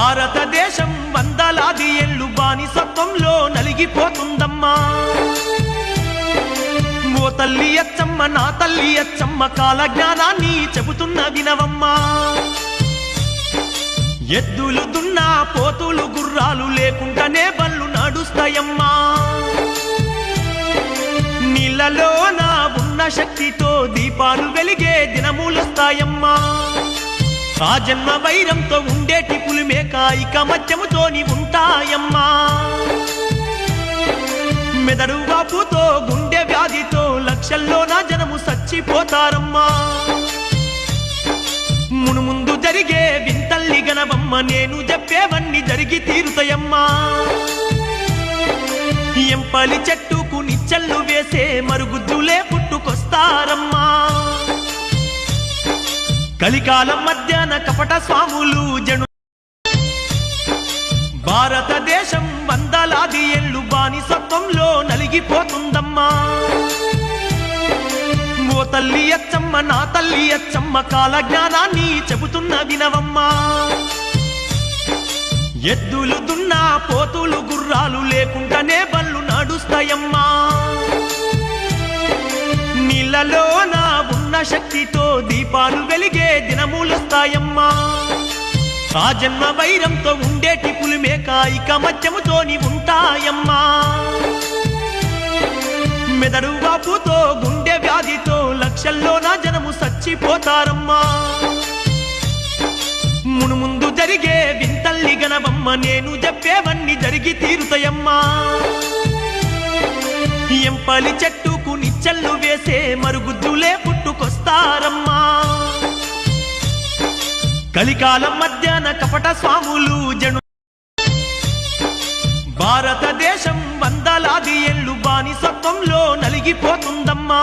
భారతదేశం వందలాది ఏళ్ళు బానిసత్వంలో నలిగిపోతుందమ్మా. ఓ తల్లి అచ్చమ్మ నా తల్లి అచ్చమ్మ కాల జ్ఞానాన్ని చెబుతున్న వినవమ్మా. ఎద్దులు దున్నా పోతులు గుర్రాలు లేకుండానే బళ్ళు నడుస్తాయమ్మా. నీళ్ళలో నా ఉన్న శక్తితో దీపాలు వెలిగే దినములొస్తాయమ్మా. ఆ జన్మ వైరంతో ఉండేటి పులిమేక ఇక మధ్యముతోని ఉంటాయమ్మా. మెదడు వాపుతో గుండె వ్యాధితో లక్షల్లో నా జనము చచ్చిపోతారమ్మా. మునుముందు జరిగే వింతల్లి గనవమ్మ నేను చెప్పేవన్నీ జరిగి తీరుతాయమ్మా. ఎంపలి చెట్టుకు నిచ్చళ్ళు వేసే మరుగుజ్జులే పుట్టుకొస్తారమ్మా. కలికాలం మధ్యాహ్న కపట స్వాములు జను భారతదేశం వందలాది ఏళ్ళు బానిసత్వంలో నలిగిపోతుందమ్మా. ఓ తల్లి అచ్చమ్మ నా తల్లి అచ్చమ్మ కాల జ్ఞానాన్ని చెబుతున్న వినవమ్మా. ఎద్దులు దున్నా పోతులు గుర్రాలు లేకుండానే బళ్ళు నడుస్తాయమ్మా. నీళ్ళలో నా ఉన్న శక్తితో దీపాలు వెలిగే దినములొస్తాయమ్మా. ఆ జన్మ వైరంతో ఉండేటి పులిమేక ఇక మధ్యముతోని ఉంటాయమ్మా. మెదడు వాపుతో గుండె వ్యాధితో లక్షల్లో నా జనము చచ్చిపోతారమ్మా మునుముందు జరిగే వింతల్లి గనవమ్మ నేను చెప్పేవన్నీ జరిగి తీరుతాయమ్మా. ఎంపలి చెట్టుకు నిచ్చళ్ళు వేసే మరుగుద్దులే పుట్టుకొస్తారమ్మా కలికాలం మధ్యాహ్న కపట స్వాములు జను భారతదేశం వందలాది ఏళ్ళు బానిసత్వంలో నలిగిపోతుందమ్మా.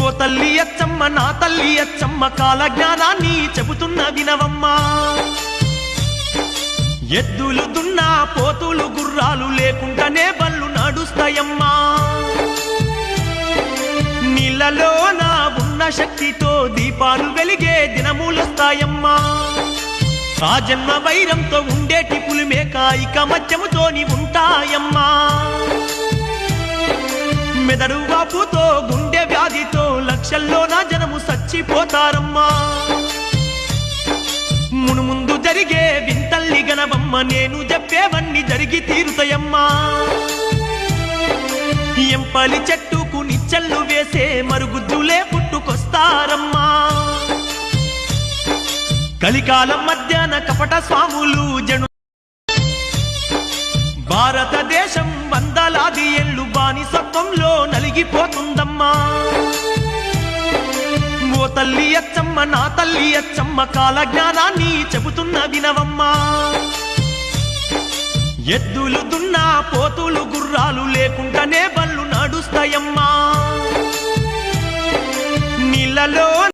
ఓ తల్లి అచ్చమ్మ నా తల్లి అచ్చమ్మ కాల జ్ఞానాన్ని చెబుతున్న వినవమ్మా. ఎద్దులు దున్నా పోతులు గుర్రాలు లేకుండానే బళ్ళు నడుస్తాయమ్మా. నీళ్ళలో నా ఉన్న శక్తితో దీపాలు వెలిగే దినములొస్తాయమ్మా. ఆ జన్మ వైరంతో ఉండేటి పులిమేక ఇక మధ్యముతోని ఉంటాయమ్మా. మెదడు వాపుతో గుండె వ్యాధితో లక్షల్లో నా జనము చచ్చిపోతారమ్మా మునుముందు జరిగే వింతల్లి గనవమ్మ నేను చెప్పేవన్నీ జరిగి తీరుతాయమ్మా. ఎంపలి చెట్టుకు నిచ్చళ్ళు వేసే మరుగుద్దులే పుట్టుకొస్తారమ్మా. కలికాలం మధ్యాహ్న కపట స్వాములు జను భారతదేశం వందలాది ఏళ్ళు బానిసత్వంలో నలిగిపోతుందమ్మా. ఓ తల్లి అచ్చమ్మ నా తల్లి అచ్చమ్మ కాల జ్ఞానాన్ని చెబుతున్న వినవమ్మా. ఎద్దులు దున్నా పోతులు గుర్రాలు లేకుండానే బళ్ళు నడుస్తాయమ్మా నీళ్ళలో